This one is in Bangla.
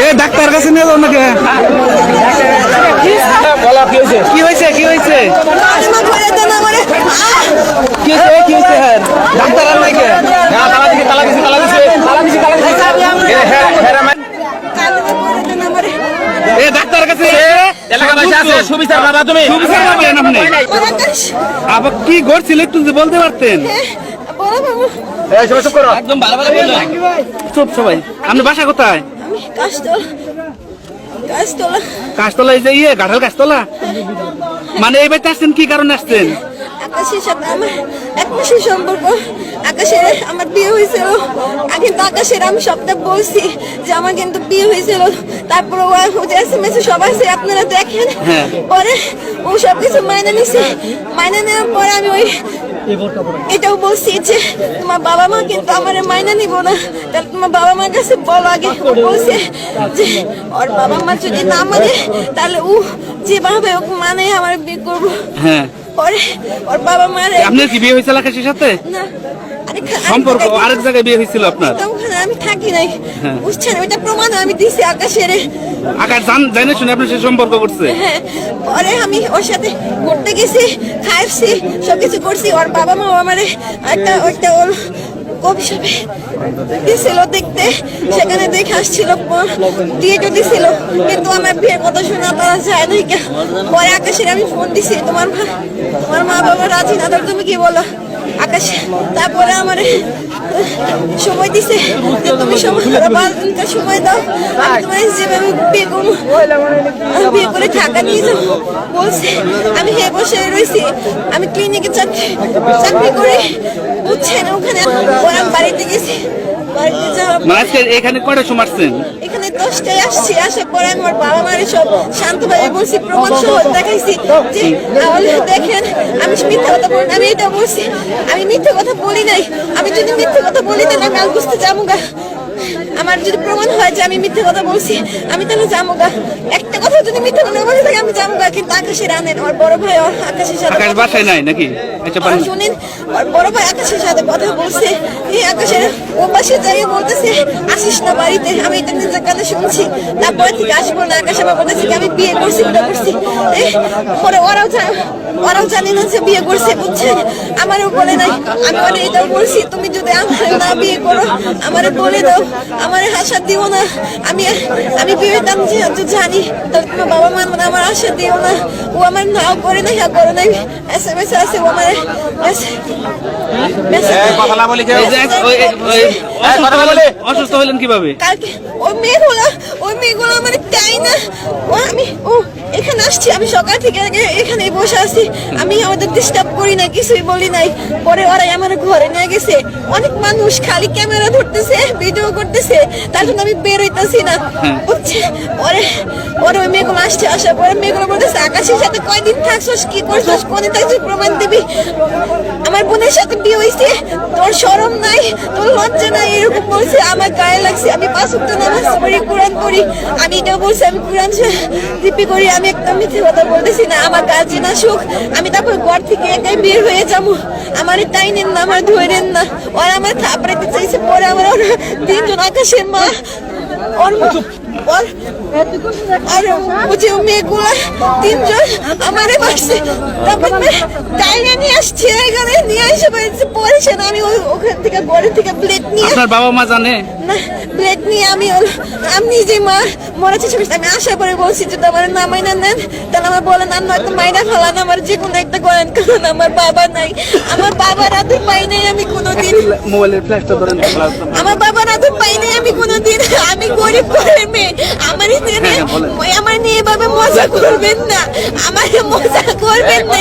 এ ডাক্তার কাছে নিয়ে যাও নাকি? কি হয়েছে কি হয়েছে? কি হয়েছে কি হয়েছে হ্যাঁ? ডাক্তার আর নাই কে? এ ডাক্তার কাছে সুবিচার। পাবেন আপনি। আবার কি করছিল একটু বলতে পারতেন। একদম ভালো ভালো চুপ সবাই। আপনি বাসা কোথায়? এই যে ইয়ে মানে এই বাড়িতে আসছেন কি কারণে আসছেন? আকাশের সাথে আমার এক মাসের সম্পর্ক। আকাশের আমার বিয়ে হয়েছিল। কিন্তু আকাশের আমি সবটা বলছি যে আমার কিন্তু বিয়ে হয়েছিল। তারপরে ও ও যে এস এম এস সব আছে আপনারা দেখেন। হ্যাঁ। পরে ও সব কিছু মাইনে নিছে। মাইনে নেওয়ার পরে আমি ওই এটাও বলছি যে তোমার বাবা মা কিন্তু আমার মাইনা নিব না। তাহলে তোমার বাবা মার কাছে বলো আগে বলছে যে ওর বাবা মা যদি না মানে তাহলে ও যেভাবে ওকে মানে আমার বিয়ে করব। হ্যাঁ। পরে ওর বাবা মার আপনার কি বিয়ে হয়েছে আকাশের সাথে? না। সম্পর্ক আরেক জায়গায় বিয়ে হয়েছিল আপনার? আমি থাকি নাই। হ্যাঁ। বুঝছেন ওইটা প্রমাণ আমি দিছি আকাশের। আকাশ জান জানে শুনে আপনার সে সম্পর্ক করছে? হ্যাঁ পরে আমি ওর সাথে ঘুরতে গেছি খাইছি সবকিছু করছি ওর বাবা মা আমারে একটা ওইটা ওর সবে দিছিল দেখতে, সেখানে দেখে আসছিল ডিএটও দিছিল। কিন্তু আমার বিয়ের কথা শোনা তারা যায় নাই পরে আকাশের আমি ফোন দিছি, তোমার মা তোমার মা বাবা রাজি না তুমি কি বলো? আকাশ, তারপরে আমার সময় দিছে। তুমি সময় বারো দিনকার সময় দাও। আমি তোমার যেভাবে বিয়ে করব। বিয়ে করে ঢাকা নিয়ে যাব। বলছে, আমি হে বসে রয়েছি। আমি ক্লিনিকে চাকরি চাকরি করে, বুঝছেন, ওখানে পরে আমি বাড়িতে গেছি বাড়িতে যাওয়ার মানে আজকে এখানে কয়টার সময় আসছেন? এখানে দশটায় আসছি আসার পরে আমার বাবা মারে সব শান্তভাবে বলছি প্রমাণ সহ দেখাইছি যে তাহলে দেখেন আমি মিথ্যা কথা বলি আমি এটা বলছি আমি মিথ্যা কথা বলি নাই। আমি যদি মিথ্যা কথা বলি তাহলে আমি আর বুঝতে যাব আমার যদি প্রমাণ হয় যে আমি মিথ্যে কথা বলছি আমি তাহলে যাব গা একটা কথা যদি মিথ্যে কথা বলে থাকে আমি যাব গা কিন্তু আকাশের আনেন আমার বড় ভাই আকাশের সাথে আকাশ বাসায় নাই নাকি? আচ্ছা শুনেন আর বড় ভাই আকাশের সাথে কথা বলছে। এই আকাশের ও পাশে যাই বলতেছে আসিস না বাড়িতে? আমি এটা নিজের কানে শুনছি। তারপরে থেকে আসব না আকাশ আমার বলতেছে কি আমি বিয়ে করছি বিয়ে করছি। পরে ওরাও জানে ওরাও জানে না যে বিয়ে করছে বুঝছেন আমারও বলে নাই। আমি ওরা এটাও বলছি তুমি যদি আমার না বিয়ে করো আমারে বলে দাও। আমারে আশা দিও না। আমি আমি বিয়ে দাম যেহেতু জানি তাহলে তোমার বাবা মা মানে আমার আশা দিও না। ও আমার নাও করে নাই হ্যাঁ করে নাই। এস এম এস আছে ও আমার না বলি অসুস্থ হলেন- কীভাবে? কালকে ওই মেয়েগুলো ওই মেয়েগুলো আমার তাই না। আমি ও এখানে আসছি। আমি সকাল থেকে আগে এখানেই বসে আছি। আমি ওদের ডিস্টার্ব করি না কিছুই বলি নাই। পরে ওরাই আমার ঘরে নিয়ে গেছে। অনেক মানুষ খালি ক্যামেরা ধরতেছে ভিডিও করতেছে। তার জন্য আমি বের হইতাছি না। বুঝছে? পরে পরে ওই মেয়েগুলো আসছে আসার পরে মেয়েগুলো বলতেছে আকাশের সাথে কয়দিন থাকছস? কি করছস? কোনে থাকছিস? প্রমাণ দিবি? আমার বোনের সাথে বিয়ে হয়েছে তোর সরম নাই তোর লজ্জা নাই এরকম বলছে। আমার গায়ে লাগছে। আমি পাঁচ নামাজ পড়ি কোরআন পড়ি। আমি এটা বলছি আমি কোরআন দিপি করি, আমি একদম মিথ্যে কথা বলতেছি না, আমার কাজে না সুখ, আমি তারপর ঘর থেকে একাই বের হয়ে যাব। আমার তাই নেন না আমার ধরে নেন না, ওরা আমার থাপড়াইতে চাইছে, পরে আমার ওরা তিনজন আকাশের মা। ওর আর বুঝে মেয়েগুলো তিনজন আমারে মারছে তারপর ডাইনে নিয়ে আসছে এখানে নিয়ে এসে বলছে পরে সে আমি ওই- ওখান থেকে ঘরে থেকে প্লেট নিয়ে আপনার বাবা মা জানে? না প্লেট নিয়ে আমি আমি নিজে মা মরা চেষ্টা করছি আমি আশা করে বলছি যদি আমার না মাইনা নেন। তাহলে আমার বলেন আর নয়তো মাইনা ফেলান আমার যে কোনো একটা করেন। কারণ আমার বাবা নাই। আমার বাবার হাতে পাই নাই আমি কোনোদিন। মোবাইলের ফ্ল্যাশটা ধরেন। আমার বাবার হাতে পাই নাই আমি কোনোদিন। আমি গরিব করে মেয়ে আমার এখানে হ্যাঁ, বলেন। আমার নিয়ে এভাবে মজা করবেন না। আমার মজা করবেন না